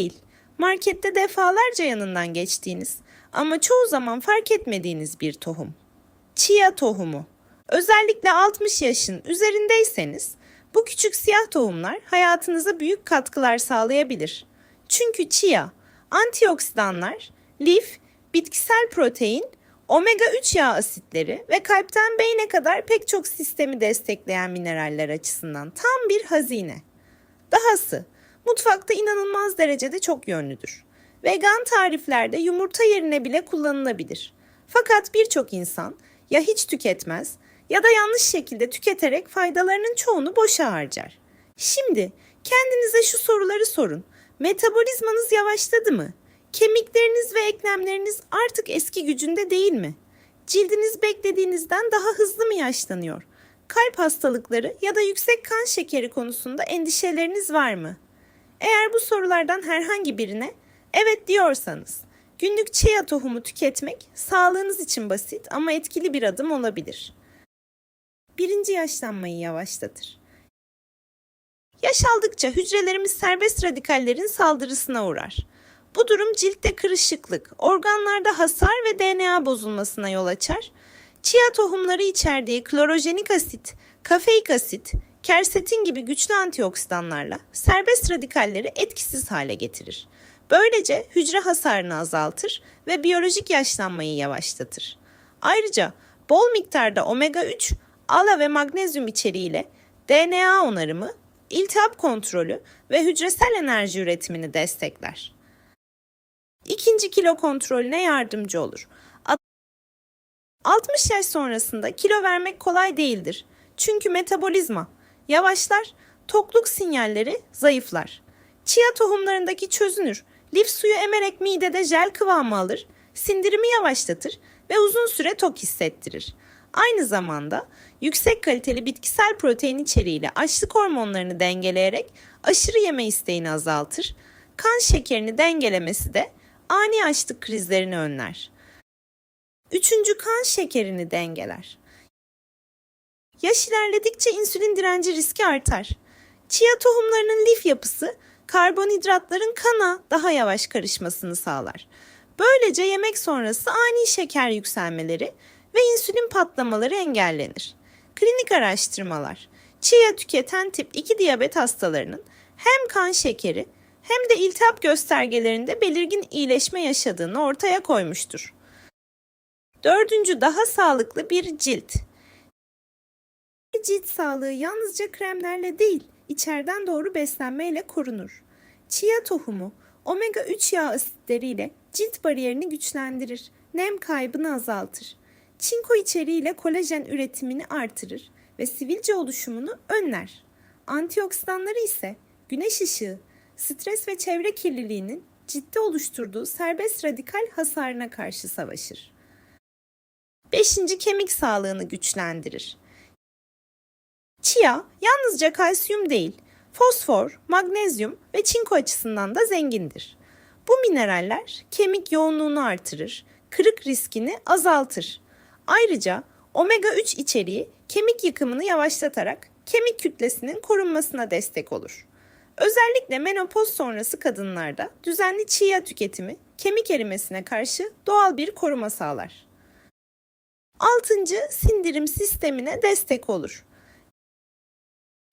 değil. Markette defalarca yanından geçtiğiniz ama çoğu zaman fark etmediğiniz bir tohum. Chia tohumu. Özellikle 60 yaşın üzerindeyseniz bu küçük siyah tohumlar hayatınıza büyük katkılar sağlayabilir. Çünkü chia, antioksidanlar, lif, bitkisel protein, omega 3 yağ asitleri ve kalpten beyne kadar pek çok sistemi destekleyen mineraller açısından tam bir hazine. Dahası mutfakta inanılmaz derecede çok yönlüdür. Vegan tariflerde yumurta yerine bile kullanılabilir. Fakat birçok insan ya hiç tüketmez ya da yanlış şekilde tüketerek faydalarının çoğunu boşa harcar. Şimdi kendinize şu soruları sorun. Metabolizmanız yavaşladı mı? Kemikleriniz ve eklemleriniz artık eski gücünde değil mi? Cildiniz beklediğinizden daha hızlı mı yaşlanıyor? Kalp hastalıkları ya da yüksek kan şekeri konusunda endişeleriniz var mı? Eğer bu sorulardan herhangi birine evet diyorsanız, günlük chia tohumu tüketmek sağlığınız için basit ama etkili bir adım olabilir. Birinci yaşlanmayı yavaşlatır. Yaş aldıkça hücrelerimiz serbest radikallerin saldırısına uğrar. Bu durum ciltte kırışıklık, organlarda hasar ve DNA bozulmasına yol açar. Chia tohumları içerdiği klorojenik asit, kafeik asit, kersetin gibi güçlü antioksidanlarla serbest radikalleri etkisiz hale getirir. Böylece hücre hasarını azaltır ve biyolojik yaşlanmayı yavaşlatır. Ayrıca bol miktarda omega 3, ala ve magnezyum içeriğiyle DNA onarımı, iltihap kontrolü ve hücresel enerji üretimini destekler. İkinci kilo kontrolüne yardımcı olur. 60 yaş sonrasında kilo vermek kolay değildir. Çünkü metabolizma yavaşlar, tokluk sinyalleri zayıflar. Chia tohumlarındaki çözünür, lif suyu emerek midede jel kıvamı alır, sindirimi yavaşlatır ve uzun süre tok hissettirir. Aynı zamanda yüksek kaliteli bitkisel protein içeriğiyle açlık hormonlarını dengeleyerek aşırı yeme isteğini azaltır. Kan şekerini dengelemesi de ani açlık krizlerini önler. Üçüncü kan şekerini dengeler. Yaş ilerledikçe insülin direnci riski artar. Chia tohumlarının lif yapısı karbonhidratların kana daha yavaş karışmasını sağlar. Böylece yemek sonrası ani şeker yükselmeleri ve insülin patlamaları engellenir. Klinik araştırmalar chia tüketen tip 2 diyabet hastalarının hem kan şekeri hem de iltihap göstergelerinde belirgin iyileşme yaşadığını ortaya koymuştur. Dördüncü daha sağlıklı bir cilt. Cilt sağlığı yalnızca kremlerle değil, içeriden doğru beslenmeyle korunur. Chia tohumu omega 3 yağ asitleriyle cilt bariyerini güçlendirir, nem kaybını azaltır. Çinko içeriğiyle kolajen üretimini artırır ve sivilce oluşumunu önler. Antioksidanları ise güneş ışığı, stres ve çevre kirliliğinin ciddi oluşturduğu serbest radikal hasarına karşı savaşır. Beşinci kemik sağlığını güçlendirir. Chia yalnızca kalsiyum değil, fosfor, magnezyum ve çinko açısından da zengindir. Bu mineraller kemik yoğunluğunu artırır, kırık riskini azaltır. Ayrıca omega 3 içeriği kemik yıkımını yavaşlatarak kemik kütlesinin korunmasına destek olur. Özellikle menopoz sonrası kadınlarda düzenli chia tüketimi kemik erimesine karşı doğal bir koruma sağlar. Altıncı sindirim sistemine destek olur.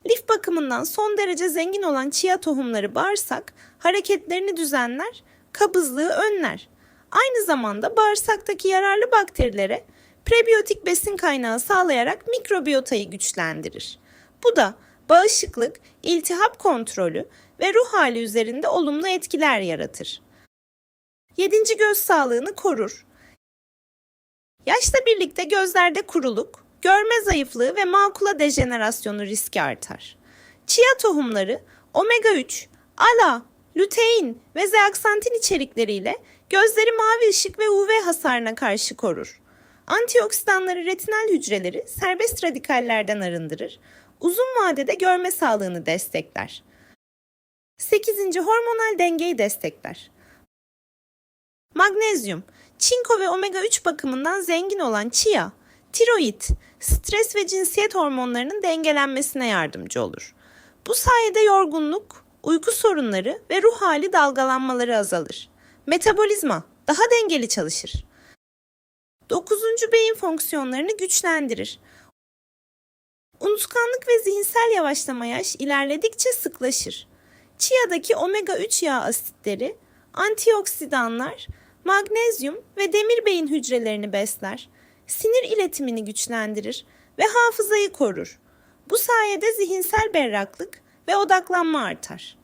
Lif bakımından son derece zengin olan chia tohumları bağırsak hareketlerini düzenler, kabızlığı önler. Aynı zamanda bağırsaktaki yararlı bakterilere prebiyotik besin kaynağı sağlayarak mikrobiyotayı güçlendirir. Bu da bağışıklık, iltihap kontrolü ve ruh hali üzerinde olumlu etkiler yaratır. Yedinci göz sağlığını korur. Yaşla birlikte gözlerde kuruluk, görme zayıflığı ve makula dejenerasyonu riski artar. Chia tohumları omega 3, ala, lutein ve zeaksantin içerikleriyle gözleri mavi ışık ve UV hasarına karşı korur. Antioksidanları retinal hücreleri serbest radikallerden arındırır, uzun vadede görme sağlığını destekler. 8. Hormonal dengeyi destekler. Magnezyum, çinko ve omega 3 bakımından zengin olan chia, tiroid, stres ve cinsiyet hormonlarının dengelenmesine yardımcı olur. Bu sayede yorgunluk, uyku sorunları ve ruh hali dalgalanmaları azalır. Metabolizma daha dengeli çalışır. Dokuzuncu beyin fonksiyonlarını güçlendirir. Unutkanlık ve zihinsel yavaşlama yaş ilerledikçe sıklaşır. Chia'daki omega 3 yağ asitleri, antioksidanlar, magnezyum ve demir beyin hücrelerini besler, sinir iletimini güçlendirir ve hafızayı korur. Bu sayede zihinsel berraklık ve odaklanma artar.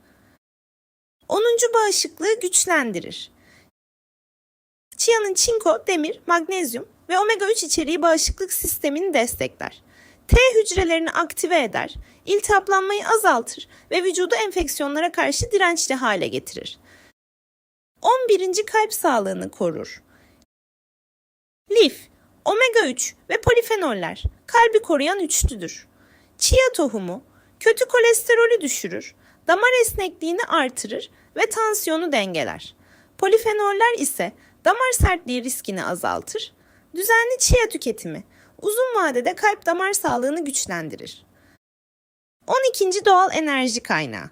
10. bağışıklığı güçlendirir. Chia'nın çinko, demir, magnezyum ve omega 3 içeriği bağışıklık sistemini destekler. T hücrelerini aktive eder, iltihaplanmayı azaltır ve vücudu enfeksiyonlara karşı dirençli hale getirir. 11. kalp sağlığını korur. Lif, omega 3 ve polifenoller kalbi koruyan üçlüdür. Chia tohumu kötü kolesterolü düşürür, damar esnekliğini artırır ve tansiyonu dengeler. Polifenoller ise damar sertliği riskini azaltır. Düzenli chia tüketimi uzun vadede kalp damar sağlığını güçlendirir. 12. doğal enerji kaynağı.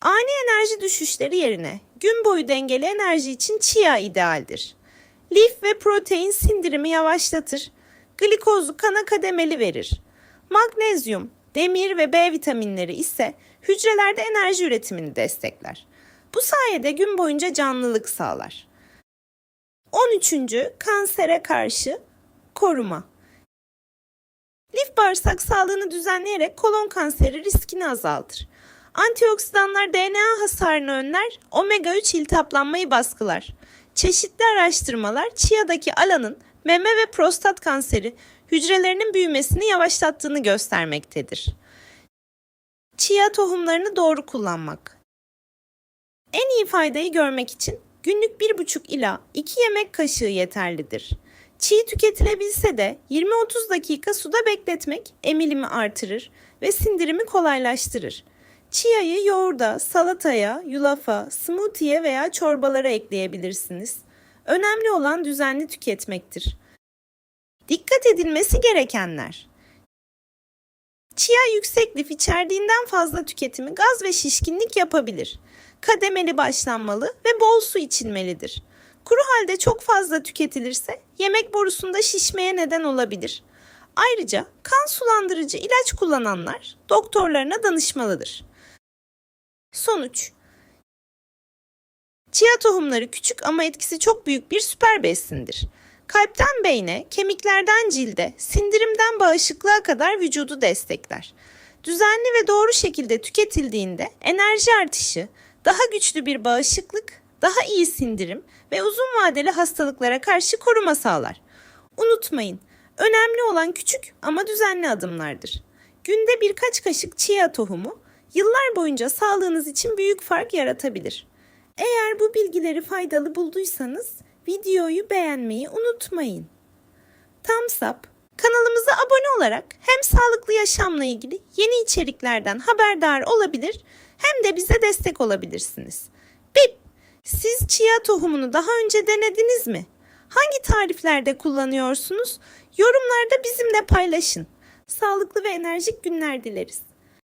Ani enerji düşüşleri yerine gün boyu dengeli enerji için chia idealdir. Lif ve protein sindirimi yavaşlatır, glikozu kana kademeli verir. Magnezyum, demir ve B vitaminleri ise hücrelerde enerji üretimini destekler. Bu sayede gün boyunca canlılık sağlar. 13. kansere karşı koruma. Lif bağırsak sağlığını düzenleyerek kolon kanseri riskini azaltır. Antioksidanlar DNA hasarını önler, omega 3 iltihaplanmayı baskılar. Çeşitli araştırmalar Chia'daki alanın meme ve prostat kanseri hücrelerinin büyümesini yavaşlattığını göstermektedir. Chia tohumlarını doğru kullanmak. En iyi faydayı görmek için günlük 1,5 ila 2 yemek kaşığı yeterlidir. Çiğ tüketilebilse de 20-30 dakika suda bekletmek emilimi artırır ve sindirimi kolaylaştırır. Chia'yı yoğurda, salataya, yulafa, smoothie'ye veya çorbalara ekleyebilirsiniz. Önemli olan düzenli tüketmektir. Dikkat edilmesi gerekenler. Chia yüksek lif içerdiğinden fazla tüketimi gaz ve şişkinlik yapabilir. Kademeli başlanmalı ve bol su içilmelidir. Kuru halde çok fazla tüketilirse yemek borusunda şişmeye neden olabilir. Ayrıca kan sulandırıcı ilaç kullananlar doktorlarına danışmalıdır. Sonuç Chia tohumları küçük ama etkisi çok büyük bir süper besindir. Kalpten beyne, kemiklerden cilde, sindirimden bağışıklığa kadar vücudu destekler. Düzenli ve doğru şekilde tüketildiğinde enerji artışı, daha güçlü bir bağışıklık, daha iyi sindirim ve uzun vadeli hastalıklara karşı koruma sağlar. Unutmayın, önemli olan küçük ama düzenli adımlardır. Günde birkaç kaşık chia tohumu yıllar boyunca sağlığınız için büyük fark yaratabilir. Eğer bu bilgileri faydalı bulduysanız videoyu beğenmeyi unutmayın. Tamsap kanalımıza abone olarak hem sağlıklı yaşamla ilgili yeni içeriklerden haberdar olabilir hem de bize destek olabilirsiniz. Bip! Siz chia tohumunu daha önce denediniz mi? Hangi tariflerde kullanıyorsunuz? Yorumlarda bizimle paylaşın. Sağlıklı ve enerjik günler dileriz.